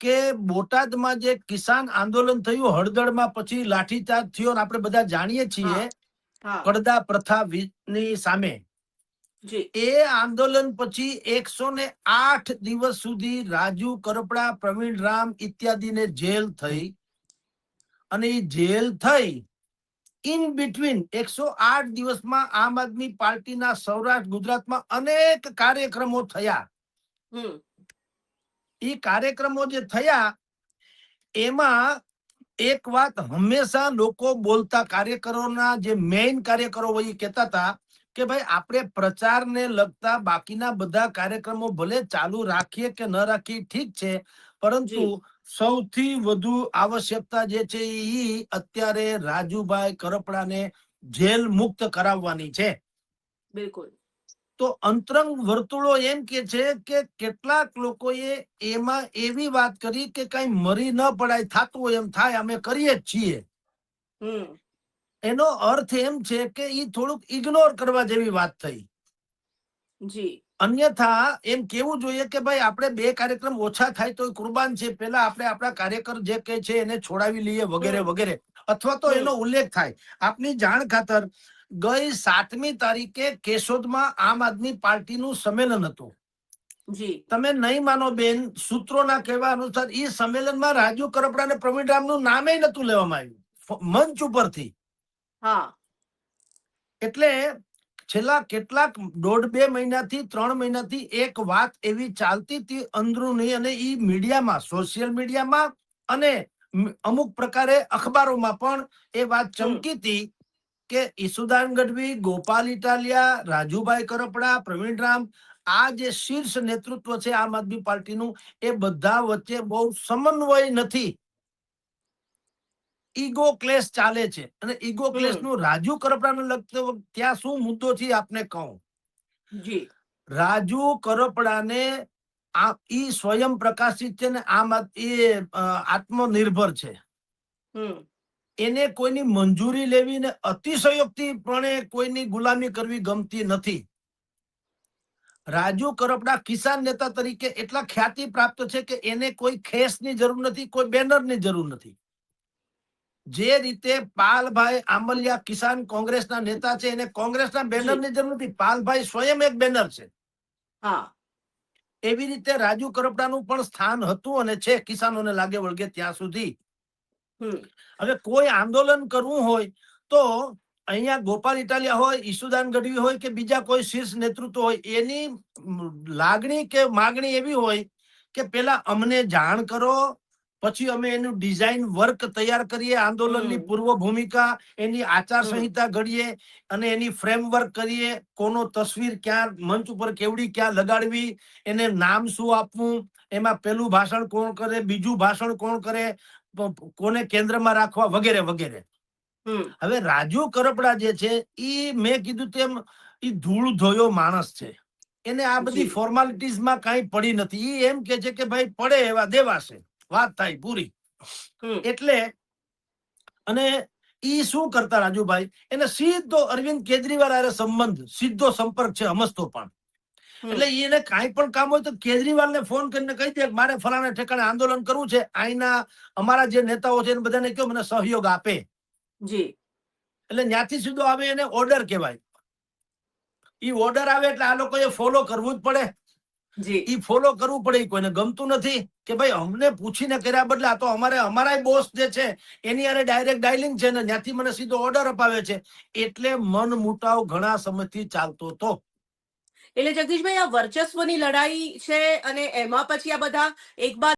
કે બોટાદમાં જે કિસાન આંદોલન થયું હળદળમાં પછી લાઠીચાર્જ થયો આપણે બધા જાણીએ છીએ કડદા પ્રથા ની સામે. એ આંદોલન પછી એકસો ને આઠ દિવસ સુધી રાજુ કરપડા પ્રવીણ રામ ઇત્યાદિને જેલ થઈ. અને એ જેલ થઈ ઇન બિટવીન એકસો આઠ દિવસમાં આમ આદમી પાર્ટીના સૌરાષ્ટ્ર ગુજરાતમાં અનેક કાર્યક્રમો થયા. એ કાર્યક્રમો જે થયા એમાં એક વાત હંમેશા લોકો બોલતા કાર્યકરોના જે મેઇન કાર્યકરો હોય એ કહેતા હતા કે ભાઈ આપણે પ્રચારને લગતા બાકીના બધા કાર્યક્રમો ભલે ચાલુ રાખીએ કે ન રાખીએ ઠીક છે. પરંતુ સૌથી વધુ આવશ્યકતા જે છે એ અત્યારે રાજુભાઈ કરપડાને જેલ મુક્ત કરાવવાની છે. બિલકુલ. તો અંતરંગ વર્તુળો એમ કે છે કે કેટલાક લોકોએ એમાં એવી વાત કરી કે કઈ મરી ન પડાય થતું હોય એમ થાય અમે કરીએ જ છીએ. એનો અર્થ એમ છે કે એ થોડુંક ઇગ્નોર કરવા જેવી વાત થઈ. જી. અન્યથા એમ કેવું જોઈએ કે ભાઈ આપણે બે કાર્યક્રમ ઓછા થાય તો કુરબાન છે પેલા આપણે આપણા કાર્યકર જે કે છે એને છોડાવી લઈએ વગેરે વગેરે. અથવા તો એનો ઉલ્લેખ થાય. આપની જાણ ખાતર ગઈ સાતમી તારીખે કેશોદમાં આમ આદમી પાર્ટીનું સંમેલન હતું. જી. તમે નહીં માનો બેન સૂત્રોના કહેવા અનુસાર એ સંમેલનમાં રાજુ કરપડા અને પ્રવીણ રામનું નામે નતું લેવામાં આવ્યું. મંચ ઉપરથી. હા. એટલે છેલ્લા કેટલાક દોઢ બે મહિનાથી ત્રણ મહિનાથી એક વાત એવી ચાલતી હતી અંદરૂની અને એ મીડિયામાં સોશિયલ મીડિયામાં અને અમુક પ્રકારે અખબારોમાં પણ એ વાત ચમકી હતી કે ઈસુદાન ગઢવી ગોપાલ ઇટાલિયા રાજુભાઈ કરપડા પ્રવીણ રામ આ જે શીર્ષ નેતૃત્વ છે આમ આદમી પાર્ટીનું એ બધા વચ્ચે બહુ સમન્વય નથી. ઈગો ક્લેશ ચાલે છે. અને ઈગો ક્લેશનું રાજુ કરપડાને લગતો ત્યાં શું મુદ્દો છે આપને કહું. જી. રાજુ કરપડાને આ ઈ સ્વયં પ્રકાશિત છે ને આમ એ આત્મનિર્ભર છે. હમ. એને કોઈની મંજૂરી લેવી ને અતિશયોક્તિપણે કોઈની ગુલામી કરવી ગમતી નથી. રાજુ કરપડા કિસાન નેતા તરીકે એટલા ખ્યાતિ પ્રાપ્ત છે કે એને કોઈ ખેસની જરૂર નથી કોઈ બેનરની જરૂર નથી. જે રીતે પાલભાઈ આંબલિયા કિસાન કોંગ્રેસના નેતા છે એને કોંગ્રેસના બેનરની જરૂર નથી પાલભાઈ સ્વયં એક બેનર છે. હા. એવી રીતે રાજુ કરપડાનું પણ સ્થાન હતું અને છે કિસાનોને લાગે વળગે ત્યાં સુધી. હવે કોઈ આંદોલન કરવું હોય તો અહીંયા ગોપાલ ઇટાલિયા હોય ઈસુદાન ગઢવી હોય કે બીજા કોઈ શીર્ષ નેતૃત્વ હોય એની લાગણી કે માગણી એવી હોય કે પેલા અમને જાણ કરો પછી અમે એનું ડિઝાઇન વર્ક તૈયાર કરીએ આંદોલનની પૂર્વ ભૂમિકા એની આચાર સંહિતા ઘડીએ અને એની ફ્રેમવર્ક કરીએ કોનો તસવીર ક્યાં મંચ ઉપર કેવડી ક્યાં લગાડવી એને નામ શું આપવું એમાં પેલું ભાષણ કોણ કરે બીજું ભાષણ કોણ કરે કોને કેન્દ્રમાં રાખવા વગેરે વગેરે. હવે રાજુ કરપડા જે છે એ મેં કીધું તેમ એ ધૂળ ધોયો માણસ છે. એને આ બધી. ફોર્માલિટીઝમાં કાંઈ પડી નથી. ઈ એમ કે છે કે ભાઈ પડે એવા દેવાશે વાત થાય પૂરી. એટલે અને ઈ શું કરતા રાજુભાઈ? એને સીધો અરવિંદ કેજરીવાલ હારે સંબંધ સીધો સંપર્ક છે હમસતો પણ. એટલે એને કાંઈ પણ કામ હોય તો કેજરીવાલને ફોન કરીને કહી દે મારે ફલાણા ઠેકાણે આંદોલન કરવું છે. અહીંના અમારા જે નેતાઓ છે એને બધાને કયો મને સહયોગ આપે. જી. એટલે ત્યાંથી સીધો આવે એને ઓર્ડર કહેવાય. ઈ ઓર્ડર આવે એટલે આ લોકોએ ફોલો કરવું જ પડે. જી. ઈ ફોલો કરવું પડે ઈ કોઈને ગમતું નથી કે ભાઈ અમને પૂછીને કર્યા બદલે આ તો અમારે અમારા બોસ જે છે એની આરે ડાયરેક્ટ ડાયલિંગ છે ને ત્યાંથી મને સીધો ઓર્ડર અપાવે છે. એટલે મન મુટાવ ઘણા સમયથી ચાલતો હતો. એટલે જગદીશભાઈ આ વર્ચસ્વની લડાઈ છે અને એમાં પછી આ બધા એક બાદ